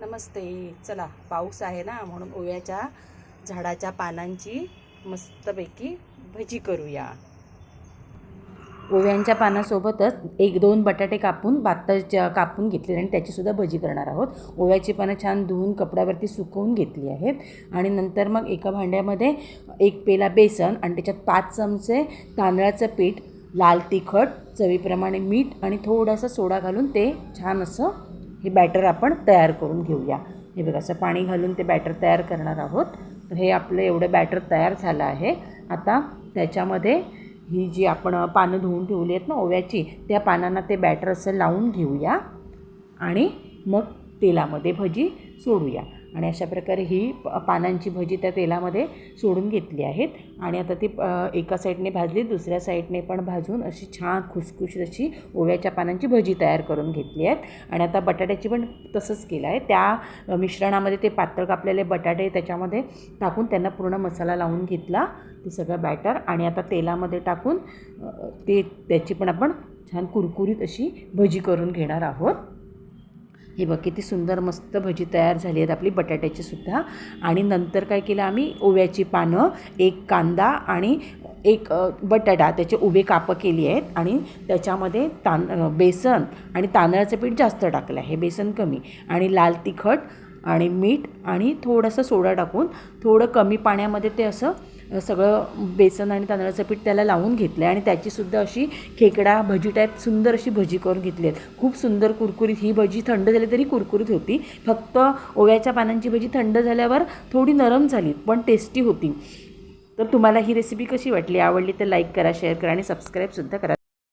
नमस्ते. चला पाऊस आहे ना म्हणून ओव्याच्या झाडाच्या पानांची मस्तपैकी भजी करूया. ओव्यांच्या पानासोबतच एक दोन बटाटे कापून बात्ताच्या कापून घेतले आणि त्याचीसुद्धा भजी करणार आहोत. ओव्याची पानं छान धुवून कपड्यावरती सुकवून घेतली आहेत. आणि नंतर मग एका भांड्यामध्ये एक पेला बेसन आणि त्याच्यात पाच चमचे तांदळाचं पीठ लाल तिखट चवीप्रमाणे मीठ आणि थोडासा सोडा घालून ते छान असं हे बॅटर आपण तयार करून घेऊया. हे बघा असं पाणी घालून ते बॅटर तयार करणार आहोत. तर हे आपलं एवढं बॅटर तयार झालं आहे. आता त्याच्यामध्ये ही जी आपण पानं धुवून ठेवली आहेत ना ओव्याची त्या पानांना ते बॅटर असं लावून घेऊया. आणि मग तेलामध्ये भजी सोडूया. आणि अशा प्रकारे ही पानांची भजी त्या तेलामध्ये सोडून घेतली आहेत. आणि आता ती एका साईडने भाजली दुसऱ्या साईडने पण भाजून अशी छान खुसखुशीत अशी ओव्याच्या पानांची भजी तयार करून घेतली आहेत. आणि आता बटाट्याची पण तसंच केलं आहे. त्या मिश्रणामध्ये ते पातळ कापलेले बटाटे त्याच्यामध्ये टाकून त्यांना पूर्ण मसाला लावून घेतला ते सगळं बॅटर. आणि आता तेलामध्ये टाकून ते त्याची पण आपण छान कुरकुरीत अशी भजी करून घेणार आहोत. हे बघ किती सुंदर मस्त भजी तयार झाली आहेत आपली बटाट्याची सुद्धा. आणि नंतर काय केलं आम्ही ओव्याची पानं एक कांदा आणि एक बटाटा त्याचे उभे कापं केली आहेत. आणि त्याच्यामध्ये तां बेसन आणि तांदळाचं पीठ जास्त टाकलं आहे बेसन कमी. आणि लाल तिखट आणि मीठ आणि थोडंसं सोडा टाकून थोडं कमी पाण्यामध्ये ते असं सगळं बेसन आणि तांदळाचं पीठ त्याला लावून घेतलं आहे आणि त्याचीसुद्धा अशी खेकडा भजी टाईप सुंदर अशी भजी करून घेतली आहे खूप सुंदर कुरकुरीत ही भजी थंड झाली तरी कुरकुरीत होती. फक्त ओव्याच्या पानांची भजी थंड झाल्यावर थोडी नरम झाली पण टेस्टी होती. तर तुम्हाला ही रेसिपी कशी वाटली आवडली तर लाईक करा शेअर करा आणि सबस्क्राईबसुद्धा करा.